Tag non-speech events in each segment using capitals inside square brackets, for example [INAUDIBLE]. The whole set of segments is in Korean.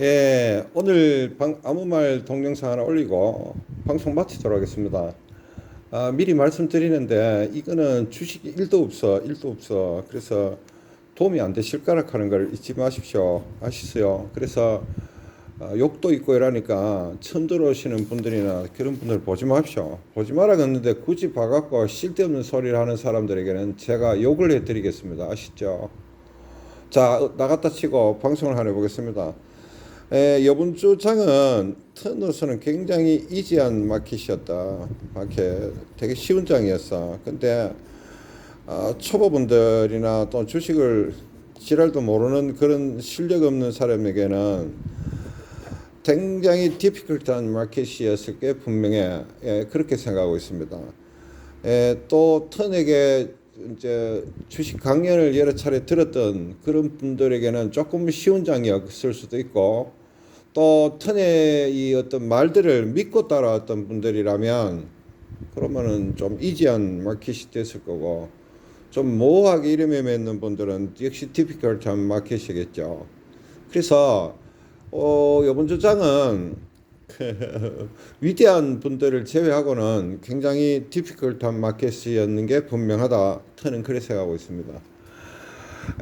예, 오늘 방, 아무 말 동영상 하나 올리고 방송 마치도록 하겠습니다. 아, 미리 말씀드리는데 이거는 주식이 1도 없어, 1도 없어. 그래서 도움이 안 되실 거라 하는 걸 잊지 마십시오. 아시세요? 그래서 아, 욕도 있고 이러니까 처음 들어오시는 분들이나 그런 분들 보지 마십시오. 보지 말라 그랬는데 굳이 봐갖고 쓸데없는 소리를 하는 사람들에게는 제가 욕을 해드리겠습니다. 아시죠? 자, 나갔다 치고 방송을 하나 해보겠습니다. 에, 이번 주 장은 턴으로서는 굉장히 이지한 마켓이었다. 마켓 되게 쉬운 장이었어. 근데 아, 초보분들이나 또 주식을 지랄도 모르는 그런 실력 없는 사람에게는 굉장히 디피컬트한 마켓이었을 게 분명해. 예, 그렇게 생각하고 있습니다. 예, 또 턴에게 이제 주식 강연을 여러 차례 들었던 그런 분들에게는 조금 쉬운 장이었을 수도 있고 또 턴의 이 어떤 말들을 믿고 따라왔던 분들이라면 그러면은 좀 이지한 마켓이 됐을 거고 좀 모호하게 이름에 맺는 분들은 역시 디피컬트한 마켓이겠죠. 그래서 어, 이번 주장은 [LAUGHS] 위대한 분들을 제외하고는 굉장히 디피컬트한 마켓이었는 게 분명하다. 저는 그렇게 생각하고 있습니다.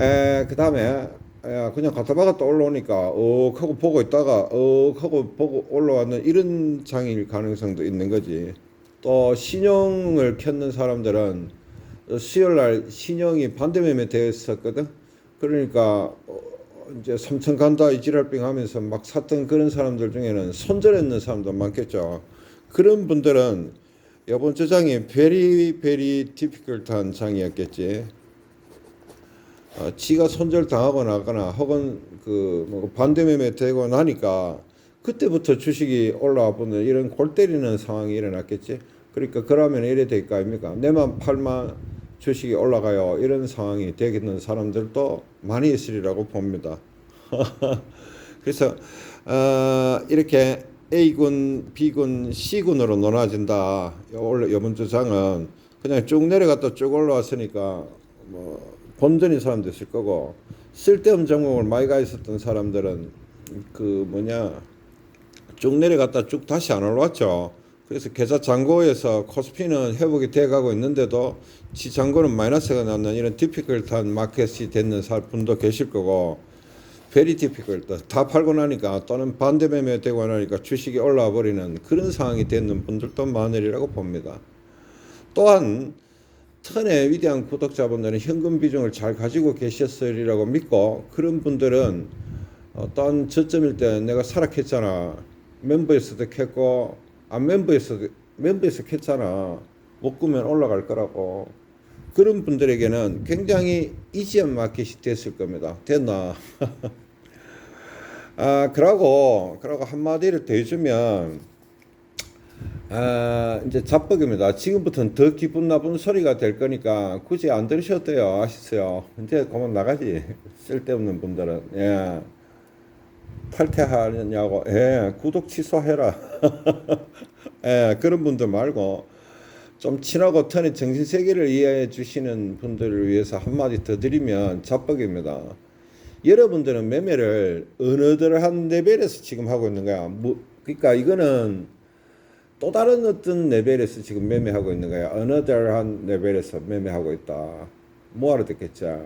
에, 그 다음에 그냥 갔다 박았다 올라오니까 어 하고 보고 있다가 어 하고 보고 올라왔는 이런 장일 가능성도 있는 거지. 또 신용을 켰는 사람들은 수요일 날 신용이 반대 매매 되었었거든. 그러니까 어, 이제 삼천 간다 이 지랄빙 하면서 막 샀던 그런 사람들 중에는 손절했는 사람도 많겠죠. 그런 분들은 이번 주 장이 베리 베리 디피컬트한 장이었겠지. 어, 지가 손절 당하거나 하거나 혹은 그뭐 반대 매매 되고 나니까 그때부터 주식이 올라와 보는 이런 골 때리는 상황이 일어났겠지. 그러니까 그러면 이래 될 거 아닙니까? 내만 팔만 주식이 올라가요. 이런 상황이 되겠는 사람들도 많이 있으리라고 봅니다. [LAUGHS] 그래서 어, 이렇게 A군, B군, C군으로 나눠진다. 원래 이번 주 장은 그냥 쭉 내려갔다 쭉 올라왔으니까 뭐 본전인 사람도 있을 거고 쓸데없는 종목을 많이 가 있었던 사람들은 그 뭐냐 쭉 내려갔다 쭉 다시 안 올라왔죠. 그래서 계좌 잔고에서 코스피는 회복이 돼 가고 있는데도 지 잔고는 마이너스가 나는 이런 디피컬트한 마켓이 됐는 사- 분도 계실 거고 베리 디피컬트 다 팔고 나니까 또는 반대 매매 되고 나니까 주식이 올라와 버리는 그런 상황이 되는 분들도 많으리라고 봅니다. 또한 턴의 위대한 구독자분들은 현금 비중을 잘 가지고 계셨으리라고 믿고 그런 분들은 어떤 저점일 때 내가 사락했잖아. 멤버에서도 캤고 안 멤버에서도 멤버에서 캤잖아. 못 구면 올라갈 거라고. 그런 분들에게는 굉장히 이지한 마켓이 됐을 겁니다. 됐나? [LAUGHS] 아 그러고 그러고 한마디를 더 해주면 아, 이제 잡복입니다. 지금부터는 더 기분 나쁜 소리가 될 거니까 굳이 안 들으셔도 돼요. 아시세요? 이제 그만 나가지. 쓸데없는 분들은. 예. 탈퇴하느냐고. 예. 구독 취소해라. [LAUGHS] 예. 그런 분들 말고 좀 친하고 턴의 정신 세계를 이해해 주시는 분들을 위해서 한마디 더 드리면 잡복입니다. 여러분들은 매매를 어느들 한 레벨에서 지금 하고 있는 거야. 뭐, 그러니까 이거는 또 다른 어떤 레벨에서 지금 매매하고 있는 거야. 어느들한 레벨에서 매매하고 있다. 뭐하러 듣겠자.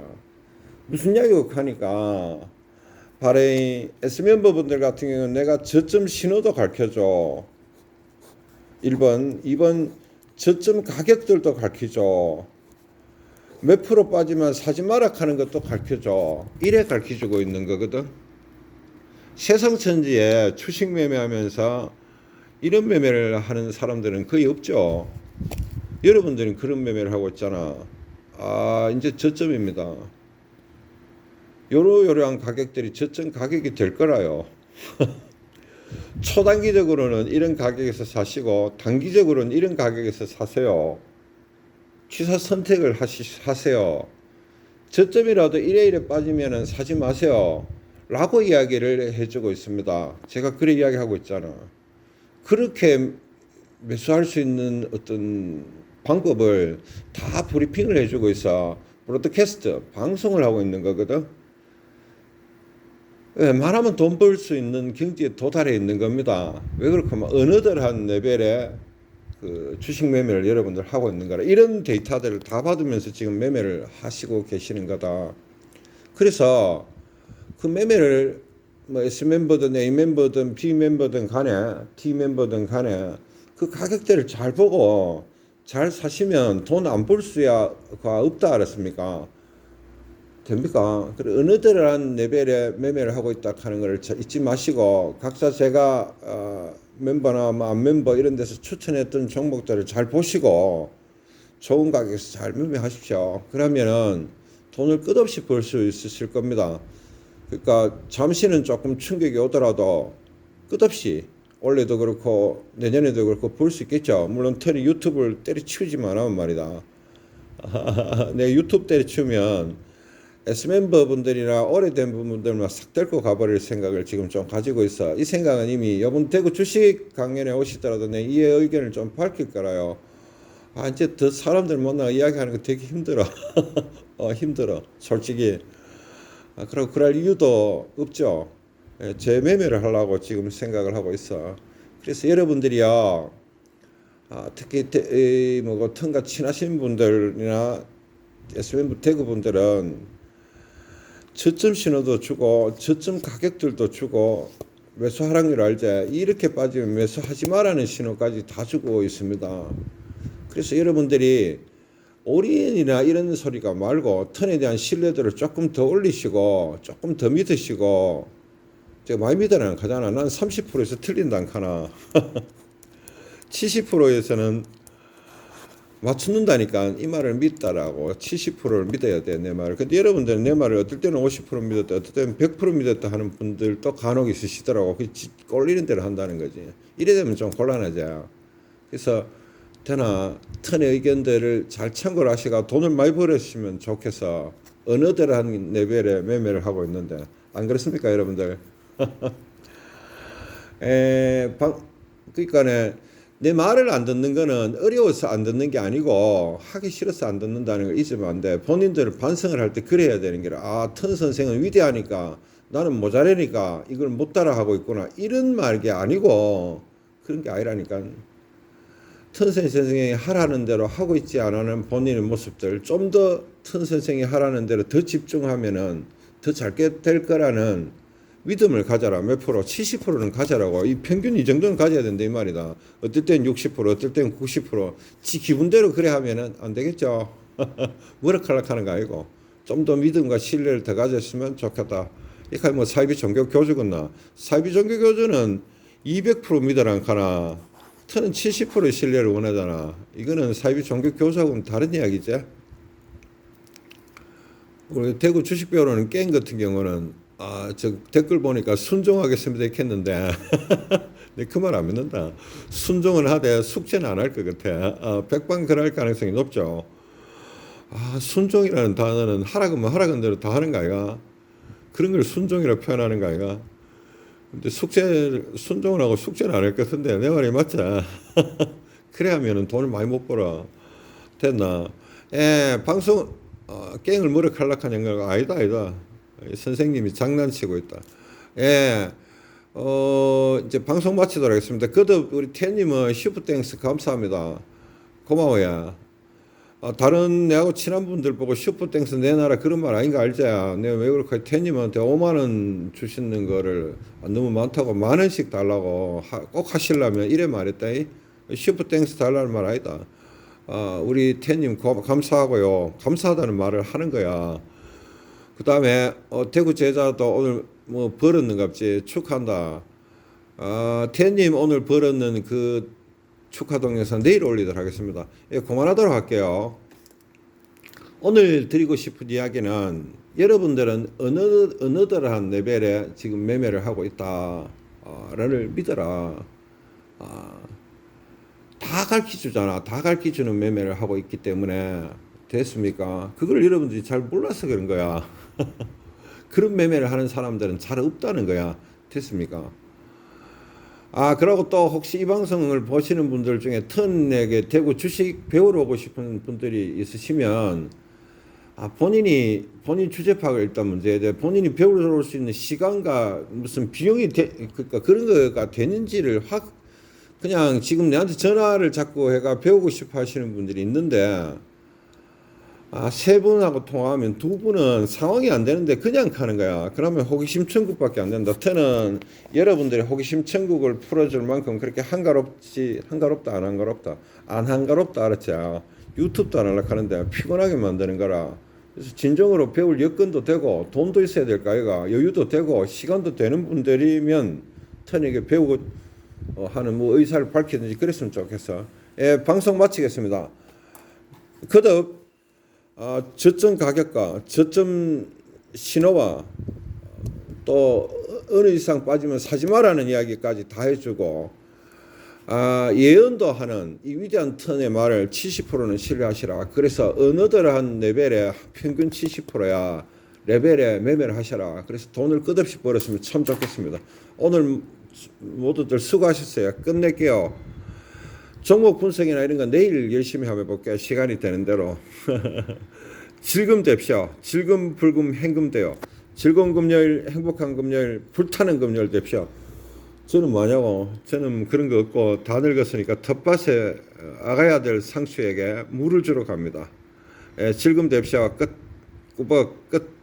무슨 이야기고 하니까 바레인 S멤버 분들 같은 경우는 내가 저점 신호도 가르쳐줘. 1번, 2번 저점 가격들도 가르쳐줘. 몇 프로 빠지면 사지 마라 하는 것도 가르쳐줘. 이래 가르쳐주고 있는 거거든. 세상천지에 주식 매매하면서 이런 매매를 하는 사람들은 거의 없죠. 여러분들은 그런 매매를 하고 있잖아. 아, 이제 저점입니다. 요러요러한 가격들이 저점 가격이 될 거라요. [LAUGHS] 초단기적으로는 이런 가격에서 사시고 단기적으로는 이런 가격에서 사세요. 취사 선택을 하시, 하세요. 저점이라도 이래 이래 빠지면은 사지 마세요. 라고 이야기를 해주고 있습니다. 제가 그래 이야기하고 있잖아. 그렇게 매수할 수 있는 어떤 방법을 다 브리핑을 해주고 있어. 브로드캐스트, 방송을 하고 있는 거거든. 웬만하면 돈 벌 수 있는 경지에 도달해 있는 겁니다. 왜 그렇게 하면 어느들한 레벨의 그 주식 매매를 여러분들 하고 있는 거라 이런 데이터들을 다 받으면서 지금 매매를 하시고 계시는 거다. 그래서 그 매매를 뭐 S 멤버든 A 멤버든 B 멤버든 간에 T 멤버든 간에 그 가격대를 잘 보고 잘 사시면 돈 안 벌 수가 없다 알았습니까? 됩니까? 그래 어느 들한 레벨의 매매를 하고 있다 하는 걸 잊지 마시고 각자 제가 어, 멤버나 뭐 안 멤버 이런 데서 추천했던 종목들을 잘 보시고 좋은 가격에서 잘 매매하십시오. 그러면은 돈을 끝없이 벌 수 있으실 겁니다. 그러니까 잠시는 조금 충격이 오더라도 끝없이 올해도 그렇고 내년에도 그렇고 볼 수 있겠죠. 물론 털이 유튜브를 때려치우지만 하면 말이다. [LAUGHS] 내 유튜브 때려치우면 S멤버 분들이나 오래된 분들만 싹 데리고 가버릴 생각을 지금 좀 가지고 있어. 이 생각은 이미 이번 대구 주식 강연에 오시더라도 내 이해 의견을 좀 밝힐 거라요. 아, 이제 더 사람들 만나 이야기하는 거 되게 힘들어. [LAUGHS] 어, 힘들어. 솔직히. 아, 그리고 그럴 이유도 없죠. 예, 재매매를 하려고 지금 생각을 하고 있어. 그래서 여러분들이요, 아, 특히 뭐고 턴과 친하신 분들이나 SMB 대구 분들은 저점 신호도 주고 저점 가격들도 주고 매수 하락률 알지? 이렇게 빠지면 매수하지 말라는 신호까지 다 주고 있습니다. 그래서 여러분들이 올인이나 이런 소리가 말고 턴에 대한 신뢰도를 조금 더 올리시고 조금 더 믿으시고 제가 많이 믿으라는 가잖아. 난 30%에서 틀린다 안 카나. 70%에서는 맞춘다니까 이 말을 믿다라고 70%를 믿어야 돼 내 말을. 근데 여러분들은 내 말을 어떨 때는 50% 믿었다, 어떨 때는 100% 믿었다 하는 분들도 간혹 있으시더라고. 그 지- 꼴리는 대로 한다는 거지. 이래 되면 좀 곤란하죠. 그래서 되나 턴의 의견들을 잘 참고를 하시고 돈을 많이 벌으시면 좋겠어. 어느들한 레벨의 매매를 하고 있는데 안 그렇습니까, 여러분들? [LAUGHS] 에, 방, 그러니까네 내 말을 안 듣는 거는 어려워서 안 듣는 게 아니고 하기 싫어서 안 듣는다는 걸 잊으면 안 돼. 본인들 반성을 할 때 그래야 되는 게 아, 턴 선생은 위대하니까 나는 모자라니까 이걸 못 따라 하고 있구나. 이런 말이 아니고 그런 게 아니라니까. 턴 선생이 하라는 대로 하고 있지 않은 본인의 모습들 좀더턴 선생이 하라는 대로 더 집중하면은 더 잘게 될 거라는 믿음을 가져라. 몇 프로? 70%는 가져라고. 이 평균 이 정도는 가져야 된다 이 말이다. 어떨 땐 60%, 어떨 땐 90%. 지 기분대로 그래 하면은 안 되겠죠. [LAUGHS] 무력할락 하는 거 아니고 좀 더 믿음과 신뢰를 더 가졌으면 좋겠다. 이게 뭐 사이비 종교 교주겠나? 사이비 종교 교주는 200% 믿어라 카나. 터는 70% 신뢰를 원하잖아. 이거는 사이비 종교 교주하고는 다른 이야기지. 우리 대구 주식 배우는 게임 같은 경우는 아, 저 댓글 보니까 순종하겠습니다 이렇게 했는데 내 [LAUGHS] 그 말 안 믿는다. 순종은 하되 숙제는 안 할 것 같아. 아, 백방 그럴 가능성이 높죠. 아, 순종이라는 단어는 하라고 하라는 대로 다 하는 거 아이가? 그런 걸 순종이라고 표현하는 거 아이가? 근데 숙제 순종을 하고 숙제는 안할 것 같은데 내 말이 맞지? [LAUGHS] 그래 하면은 돈을 많이 못 벌어. 됐나? 에 방송 어, 깽을 무력 할락하는 거 아니다 아니다. 선생님이 장난치고 있다. 예. 어, 이제 방송 마치도록 하겠습니다. 그도 우리 태님은 슈퍼땡스 감사합니다. 고마워요. 어, 다른 내하고 친한 분들 보고 슈퍼땡스 내놔라 그런 말 아닌가 알지? 내가 왜 그렇게 태님한테 5만 원 주시는 거를 너무 많다고 만 원씩 달라고 하, 꼭 하시려면 이래 말했다. 슈퍼땡스 달라는 말 아니다. 어, 우리 태님 고, 감사하고요. 감사하다는 말을 하는 거야. 그 다음에 어, 대구 제자도 오늘 뭐 벌었는갑지 축하한다. 아, 태님 오늘 벌었는 그 축하 동영상 내일 올리도록 하겠습니다. 예, 그만하도록 할게요. 오늘 드리고 싶은 이야기는 여러분들은 어느 어느들한 레벨에 지금 매매를 하고 있다를 믿어라. 아, 다 가르쳐주잖아. 다 가르쳐주는 매매를 하고 있기 때문에 됐습니까? 그걸 여러분들이 잘 몰라서 그런 거야. [LAUGHS] 그런 매매를 하는 사람들은 잘 없다는 거야. 됐습니까? 아, 그러고 또 혹시 이 방송을 보시는 분들 중에 턴에게 대구 주식 배우러 오고 싶은 분들이 있으시면 아, 본인이 본인 주제 파악을 일단 문제야 돼. 본인이 배울 수 있는 시간과 무슨 비용이 되, 그러니까 그런 거가 되는지를 확 그냥 지금 내한테 전화를 자꾸 해가 배우고 싶어 하시는 분들이 있는데 아, 세 분하고 통화하면 두 분은 상황이 안 되는데 그냥 가는 거야. 그러면 호기심 천국밖에 안 된다. 저는 여러분들의 호기심 천국을 풀어줄 만큼 그렇게 한가롭지, 한가롭다, 안 한가롭다. 안 한가롭다, 알았죠? 유튜브도 안 하려고 하는데 피곤하게 만드는 거라. 그래서 진정으로 배울 여건도 되고 돈도 있어야 될 거 아이가 여유도 되고 시간도 되는 분들이면 터에게 배우고 어, 하는 뭐 의사를 밝히든지 그랬으면 좋겠어. 예, 방송 마치겠습니다. 아, 저점 가격과 저점 신호와 또 어느 이상 빠지면 사지 마라는 이야기까지 다 해주고 아, 예언도 하는 이 위대한 턴의 말을 70%는 신뢰하시라. 그래서 어느들한 레벨에 평균 70%야 레벨에 매매를 하셔라. 그래서 돈을 끝없이 벌었으면 참 좋겠습니다. 오늘 모두들 수고하셨어요. 끝낼게요. 종목 분석이나 이런 건 내일 열심히 한번 해볼게요. 시간이 되는 대로. [LAUGHS] 즐금 됩시오. 즐금 불금 행금 돼요. 즐거운 금요일, 행복한 금요일, 불타는 금요일 됩시오. 저는 뭐냐고 저는 그런 거 없고 다 늙었으니까 텃밭에 아가야 될 상수에게 물을 주러 갑니다. 예, 즐금 됩시오. 끝. 꾸벅 끝.